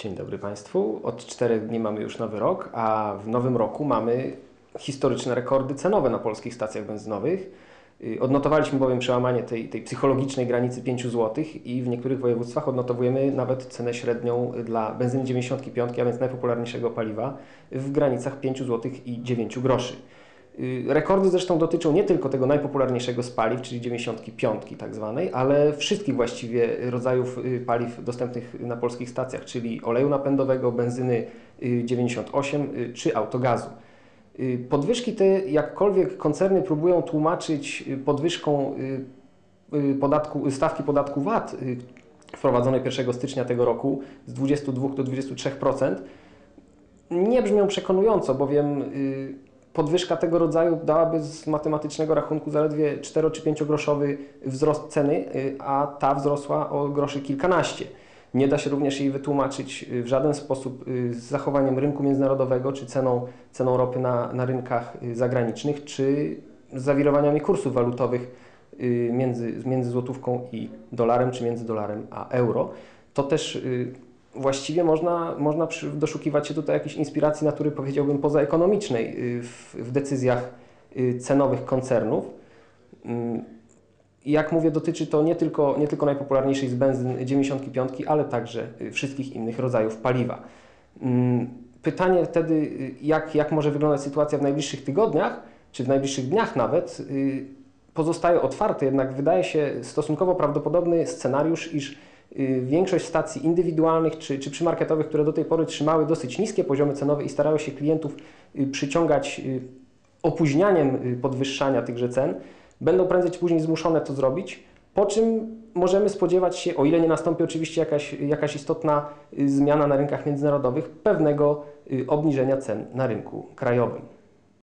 Dzień dobry Państwu. Od czterech dni mamy już nowy rok, a w nowym roku mamy historyczne rekordy cenowe na polskich stacjach benzynowych. Y, Odnotowaliśmy bowiem przełamanie tej, tej psychologicznej granicy 5 zł i w niektórych województwach odnotowujemy nawet cenę średnią dla benzyny 95, a więc najpopularniejszego paliwa, w granicach 5 zł i 9 groszy. Y, Rekordy zresztą dotyczą nie tylko tego najpopularniejszego z paliw, czyli 95 tak zwanej, ale wszystkich właściwie rodzajów y, paliw dostępnych na polskich stacjach, czyli oleju napędowego, benzyny y, 98 y, czy autogazu. Podwyżki te, jakkolwiek koncerny próbują tłumaczyć podwyżką podatku, stawki podatku VAT wprowadzonej 1 stycznia tego roku z 22 do 23%, nie brzmią przekonująco, bowiem podwyżka tego rodzaju dałaby z matematycznego rachunku zaledwie 4 czy 5 groszowy wzrost ceny, y, a ta wzrosła o groszy kilkanaście. Nie da się również jej wytłumaczyć y, w żaden sposób y, z zachowaniem rynku międzynarodowego, czy ceną, ceną ropy na, na rynkach zagranicznych, czy zawirowaniami kursów walutowych między, między złotówką i dolarem, czy między dolarem a euro. To też właściwie można, można doszukiwać się tutaj jakiejś inspiracji natury, powiedziałbym, pozaekonomicznej y, w, w decyzjach y, cenowych koncernów. Mm, Jak mówię, dotyczy to nie tylko, nie tylko najpopularniejszej z benzyn 95, ale także y, wszystkich innych rodzajów paliwa. Mm, Pytanie wtedy, jak, jak może wyglądać sytuacja w najbliższych tygodniach, czy w najbliższych dniach nawet, pozostaje otwarte, jednak wydaje się stosunkowo prawdopodobny scenariusz, iż większość stacji indywidualnych czy, czy przymarketowych, które do tej pory trzymały dosyć niskie poziomy cenowe i starały się klientów y, przyciągać y, opóźnianiem y, podwyższania tychże cen, będą prędzej czy później zmuszone to zrobić, po czym możemy spodziewać się, o ile nie nastąpi oczywiście jakaś, jakaś istotna y, zmiana na rynkach międzynarodowych, pewnego y, obniżenia cen na rynku krajowym.